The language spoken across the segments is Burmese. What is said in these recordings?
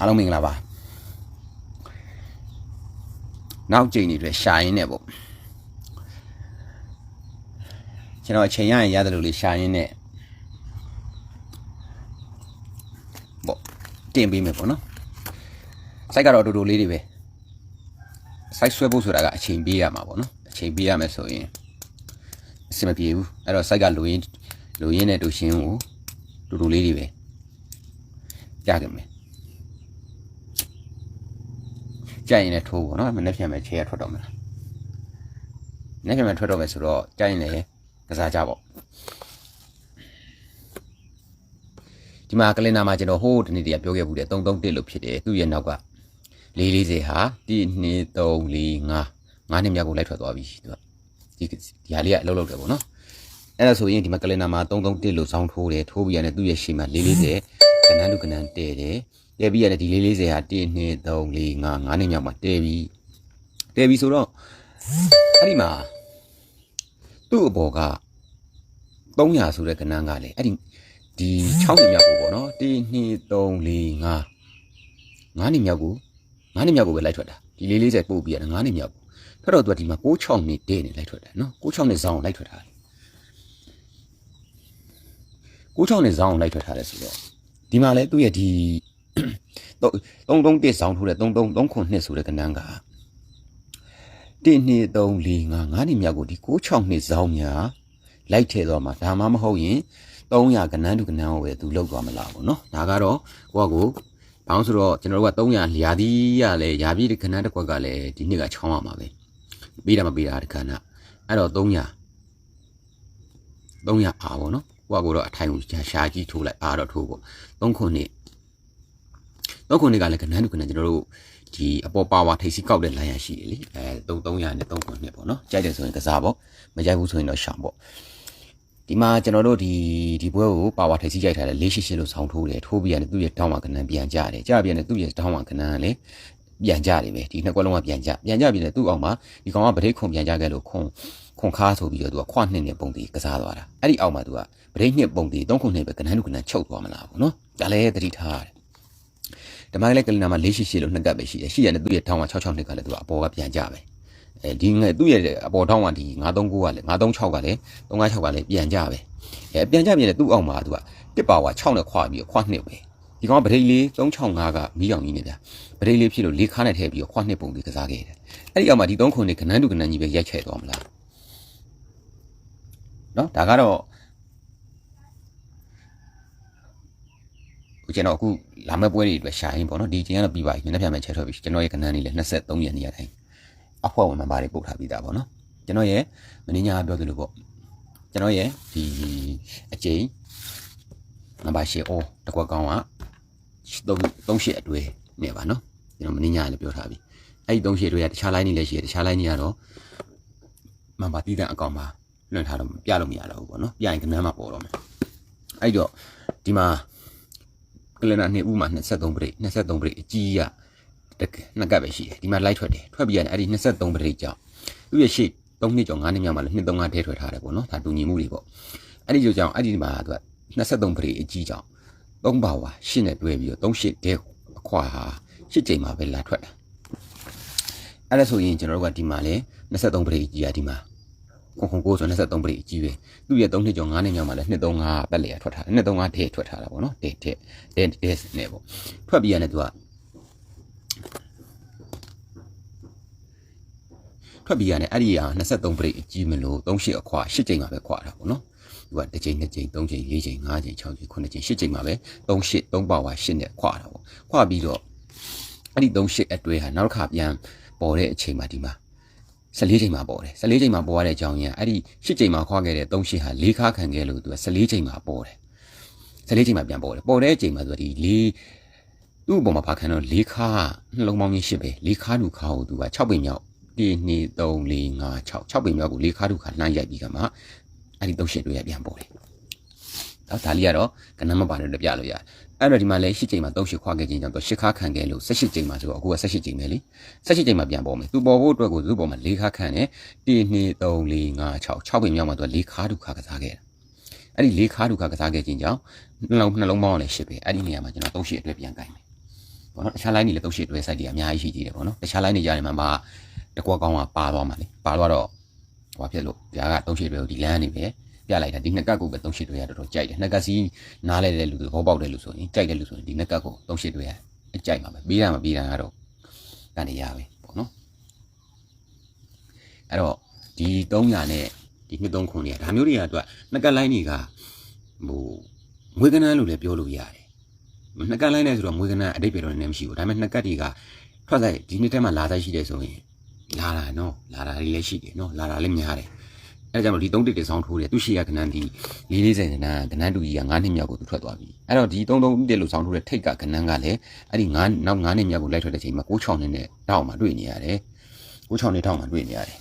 အားလုံးမင်္ဂလာပါနောက်ကြိမ်တွေအတွက်ရှာရင်းနဲ့ပေါ့ကျွန်တော်အချိန်ရရင်ရတယ်လို့လေရှာရင်းနဲ့ပေါ့တင်ပေးမယ်ပေါ့နော်စိုက်ကတော့အတူတူလေးတွေပဲစိုက်ဆွဲဖို့ဆိုတာကအချိန်ပေးရမှာပေါ့နော်အချိန်ပေးရမယ်ဆိုရင်အဆင်မပြေဘူးအဲ့တော့စိုက်ကလိုရင်းလိုရင်းနဲ့တူရှင်းကိုတူတူလေးတွေပဲကြကြမယ် ကြိုက်ရင်လည်းထိုးပေါ့နော်မနေ့ပြန်မဲ့ခြေရထွက်တော့မယ်မနေ့ပြန်မဲ့ထွက်တော့မယ်ဆိုတော့ကြိုက်ရင်လည်းကစားကြပေါ့ဒီမှာကလင်နာမှာကျွန်တော်ဟိုးဒီနေ့တည်းကပြောခဲ့ဘူးတယ်331လို့ဖြစ်တယ်သူ့ရဲ့နောက်က440ဟာ1 2 3 4 5 5နှစ်မြောက်ကိုလိုက်ထွက်သွားပြီသူကဒီဒီဟာလေးကအလုပ်လုပ်တယ်ပေါ့နော်အဲ့ဒါဆိုရင်ဒီမှာကလင်နာမှာ331လို့စောင်းထိုးတယ်ထိုးပြီးရတယ်သူ့ရဲ့ရှေ့မှာ440ကနန်းလူကနန်းတဲတယ် တဲပြီးရတယ်ဒီ440ဟာ1 2 3 4 5 5နှစ်မြောက်မှာတဲပြီးတဲပြီးဆိုတော့အဲ့ဒီမှာသူ့အပေါ်က300ဆိုတဲ့ကနန်းကလေအဲ့ဒီဒီ6နှစ်မြောက်ကိုပေါ့နော်1 2 3 4 5 5နှစ်မြောက်ကို5နှစ်မြောက်ကိုပဲလိုက်ထွက်တာဒီ440ပို့ပြီးရတယ်5နှစ်မြောက်ကိုထွက်တော့သူကဒီမှာ66နှစ်တဲနေလိုက်ထွက်တယ်နော်66နှစ်ဇောင်းလိုက်ထွက်တာ66နှစ်ဇောင်းလိုက်ထွက်ထားတယ်ဆိုတော့ဒီမှာလဲသူ့ရဲ့ဒီ 331ဇောင်းထိုးတဲ့3339နှစ်ဆိုတဲ့ကဏ္ဍက1 2 3 4 5 5နှစ်မြောက်ကိုဒီ66နှစ်ဇောင်းများလိုက်ထည့်တော့မှာဒါမှမဟုတ်ရင်300ကဏ္ဍတူကဏ္ဍကိုပဲသူလောက်သွားမလားပေါ့နော်ဒါကတော့ကိုကကိုဘာလို့ဆိုတော့ကျွန်တော်တို့က300လျာသီးရလဲယာပြည့်ကဏ္ဍတစ်ခွက်ကလည်းဒီနှစ်ကချောင်းရမှာပဲပေးတာမပေးတာတခဏအဲ့တော့300 300အားပေါ့နော်ကိုကကိုတော့အထိုင်ကိုရှားကြီးထိုးလိုက်အားတော့ထိုးပေါ့3ခုနှစ် 3ခုနှစ်ကလည်းကဏ္ဍတူကဏ္ဍကျွန်တော်တို့ဒီအပေါ်ပါဝါထိပ်စီကောက်တဲ့လိုင်းရရှိတယ်လေအဲ300နဲ့3ခုနှစ်ပေါ့နော်ကြိုက်တယ်ဆိုရင်ကစားပေါ့မကြိုက်ဘူးဆိုရင်တော့ရှောင်ပေါ့ဒီမှာကျွန်တော်တို့ဒီဒီပွဲကိုပါဝါထိပ်စီကြိုက်ထားတယ်488လို့ဆောင်းထိုးတယ်ထိုးပြီးရတယ်သူ့ရဲ့တောင်းဝကဏ္ဍပြန်ကြတယ်ကြပြန်တယ်သူ့ရဲ့တောင်းဝကဏ္ဍကလည်းပြန်ကြတယ်ပဲဒီနှစ်ကွက်လုံးကပြန်ကြပြန်ကြပြီးတယ်သူ့အောင်မှာဒီကောင်ကဗတိတ်ခွန်ပြန်ကြခဲ့လို့ခွန်ခွန်ခါဆိုပြီးတော့သူကခွနှစ်နဲ့ပုံတီကစားသွားတာအဲ့ဒီအောက်မှာသူကဗတိတ်နှစ်ပုံတီ၃ခုနှစ်ပဲကဏ္ဍလူကဏ္ဍချုပ်သွားမလားပေါ့နော်ဒါလည်းသတိထားရတယ် ဓမ္မကလေးကလနာမှာ488လို့နှစ်ကပ်ပဲရှိတယ်ရှိရတယ်သူ့ရဲ့ထောင်းက66နှစ်ကလည်းသူကအပေါ်ကပြန်ကြပဲအဲဒီငယ်သူ့ရဲ့အပေါ်ထောင်းကဒီ939ကလည်း936ကလည်း356ကလည်းပြန်ကြပဲအဲပြန်ကြပြန်တယ်သူ့အောက်မှာသူကတစ်ပါဝါ6နဲ့ခွာပြီးခွနှစ်ပဲဒီကောင်ဗတိတ်လေး365ကမီးအောင်ကြီးနေဗျာဗတိတ်လေးဖြစ်လို့လေးခါနဲ့ထည့်ပြီးခွနှစ်ပုံပြီးကစားခဲ့တယ်အဲ့ဒီအောက်မှာဒီ3ခုနှစ်ကဏ္ဍလူကဏ္ဍကြီးပဲရိုက်ချဲသွားမလားနော်ဒါကတော့ ကျွန်တော်အခုလာမယ့်ပွဲတွေအတွက်ရှာရင်ပေါ့နော်ဒီချိန်ကတော့ပြီးပါပြီမျက်နှာပြန်မဲ့ချက်ထွက်ပြီကျွန်တော်ရဲ့ကဏ္ဍလေးလည်း23ရက်နေရာတိုင်းအဖွဲ့ဝင်မပါတွေပို့ထားပြီးသားပေါ့နော်ကျွန်တော်ရဲ့မင်းညာပြောသလိုပေါ့ကျွန်တော်ရဲ့ဒီအကျိန်နံပါတ်8အော်တကွက်ကောင်းက3 38အတွဲနေပါနော်ကျွန်တော်မင်းညာလည်းပြောထားပြီအဲ့ဒီ38အတွဲကတခြား line တွေလည်းရှိတယ်တခြား line တွေကတော့မပါတီးတဲ့အကောင်မှာလွှင့်ထားတော့ပြလို့မရတော့ဘူးပေါ့နော်ပြရင်ကနန်းမှာပေါ်တော့မယ်အဲ့တော့ဒီမှာ ကလနာနှစ်ဦးမှာ23ပရိတ်23ပရိတ်အကြီးရတကနှစ်ကပ်ပဲရှိတယ်ဒီမှာလိုက်ထွက်တယ်ထွက်ပြီးရတယ်အဲ့ဒီ23ပရိတ်ကြောင့်သူ့ရဲ့ရှေ့3နှစ်ကျော်5နှစ်မြောက်မှာလည်း2 3 5ထဲထွက်ထားတယ်ပေါ့နော်ဒါတူညီမှုတွေပေါ့အဲ့ဒီကြောင့်အဲ့ဒီမှာသူက23ပရိတ်အကြီးကြောင့်3ပါဝါရှင်းနဲ့တွဲပြီးတော့3ရှစ်တဲအခွာဟာရှစ်ချိန်မှာပဲလာထွက်တာအဲ့ဒါဆိုရင်ကျွန်တော်တို့ကဒီမှာလဲ23ပရိတ်ကြီးရဒီမှာ ခုံခုံကိုဆို23ပရိတ်အကြီးပဲသူ့ရဲ့3နှစ်ကျော်5နှစ်မြောက်မှာလဲ235ပတ်လေထွက်ထားတယ်235ထဲထွက်ထားတာပေါ့နော်တဲတဲတဲတဲနဲ့ပေါ့ထွက်ပြီးရတယ်သူကထွက်ပြီးရတယ်အဲ့ဒီဟာ23ပရိတ်အကြီးမလို့3ရှစ်အခွာ8ချိန်မှာပဲခွာတာပေါ့နော်သူကတစ်ချိန်နှစ်ချိန်သုံးချိန်လေးချိန်ငါးချိန်၆ချိန်ခုနှစ်ချိန်၈ချိန်မှာပဲ3ရှစ်3ပါဝါ8နဲ့ခွာတာပေါ့ခွာပြီးတော့အဲ့ဒီ3ရှစ်အတွဲဟာနောက်တစ်ခါပြန်ပေါ်တဲ့အချိန်မှာဒီမှာ 14ချိန်မှာပေါ်တယ်14ချိန်မှာပေါ်ရတဲ့အကြောင်းရင်းအဲ့ဒီ10ချိန်မှာခွာခဲ့တဲ့3ရှစ်ဟာ၄ခါခံခဲ့လို့သူက14ချိန်မှာပေါ်တယ်14ချိန်မှာပြန်ပေါ်တယ်ပေါ်တဲ့အချိန်မှာသူကဒီ၄သူ့အပေါ်မှာဖာခံတော့၄ခါနှလုံးပေါင်းရင်းရှစ်ပဲ၄ခါလူခါကိုသူက6ပိမြောက်1 2 3 4 5 6 6ပိမြောက်ကို၄ခါလူခါလှမ်းရိုက်ပြီးကမှအဲ့ဒီ3ရှစ်တွေပြန်ပေါ်တယ်နော်ဒါလေးကတော့ကနမ်းမပါလို့ပြလို့ရတယ် အဲ့တော့ဒီမှာလဲ၈ချိန်မှာ၃ရှစ်ခွာခဲ့ခြင်းကြောင့်သူ၈ခါခံခဲ့လို့၁၈ချိန်မှာဆိုတော့အခုက၁၈ချိန်ပဲလေ၁၈ချိန်မှာပြန်ပေါ်မယ်သူပေါ်ဖို့အတွက်ကိုသူ့ပေါ်မှာ၄ခါခံတယ်1 2 3 4 5 6 6ပင်မြောက်မှာသူက၄ခါဒုက္ခကစားခဲ့တာအဲ့ဒီ၄ခါဒုက္ခကစားခဲ့ခြင်းကြောင့်နှလုံးနှလုံးပေါင်းလည်းရှစ်ပဲအဲ့ဒီနေရာမှာကျွန်တော်၃ရှစ်အတွက်ပြန်ကြိုင်မယ်ပေါ့နော်တခြား line တွေလည်းသုံးရှစ်တွဲ site တွေအများကြီးရှိသေးတယ်ပေါ့နော်တခြား line တွေကြားနေမှာမှာတကွက်ကောင်းကပါသွားမှာလေပါသွားတော့ဟိုဖြစ်လို့ဗျာကသုံးရှစ်တွဲကိုဒီ line နေပဲ ပြလိုက်တာဒီနှစ်ကတ်ကိုပဲသုံးရှစ်တွဲရတော်တော်ကြိုက်တယ်နှစ်ကတ်စီနားလဲတဲ့လူတွေဘောပေါက်တဲ့လူဆိုရင်ကြိုက်တဲ့လူဆိုရင်ဒီနှစ်ကတ်ကိုသုံးရှစ်တွဲရအကြိုက်မှာပဲပြီးတာမပြီးတာကတော့ကနေရပဲပေါ့နော်အဲ့တော့ဒီ300နဲ့ဒီနှစ်3ခုเนี่ยဒါမျိုးတွေကအတွက်နှစ်ကတ် line တွေကဟိုငွေကနန်းလို့လည်းပြောလို့ရတယ် နှစ်ကတ်လိုင်းနဲ့ဆိုတော့မွေးကနန်းအတိတ်ပဲတော့နည်းနည်းမရှိဘူးဒါပေမဲ့နှစ်ကတ်တွေကထွက်ဆိုင်ဒီနှစ်ထဲမှာလာဆိုင်ရှိတယ်ဆိုရင်လာတာနော်လာတာလေးလည်းရှိတယ်နော်လာတာလည်းများတယ် အဲဒါကြောင့်မလို့ဒီ3တစ်တစ်ဆောင်ထိုးတယ်သူရှိရကနန်းဒီ440ကနန်းကနန်းတူကြီးက9နှစ်မြောက်ကိုသူထွက်သွားပြီအဲ့တော့ဒီ33တစ်လို့ဆောင်ထိုးတဲ့ထိတ်ကကနန်းကလည်းအဲ့ဒီ9နောက်9နှစ်မြောက်ကိုလိုက်ထွက်တဲ့ချိန်မှာ96နှစ်နဲ့တောက်မှာတွေ့နေရတယ်96နှစ်တောက်မှာတွေ့နေရတယ်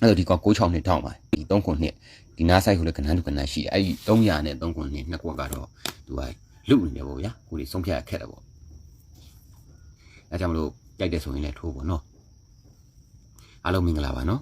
အဲ့တော့ဒီက96နှစ်တောက်မှာဒီ3ခုနှစ်ဒီနားဆိုင်ကိုလည်းကနန်းတူကနန်းရှိတယ်အဲ့ဒီ300နဲ့3ခုနှစ်နှစ်ကွက်ကတော့သူကလုနေတယ်ပေါ့ဗျာကိုယ်တွေဆုံးဖြတ်ရခက်တယ်ပေါ့အဲကြောင့်မလို့ကြိုက်တယ်ဆိုရင်လည်းထိုးပေါ့နော်အားလုံးမင်္ဂလာပါနော်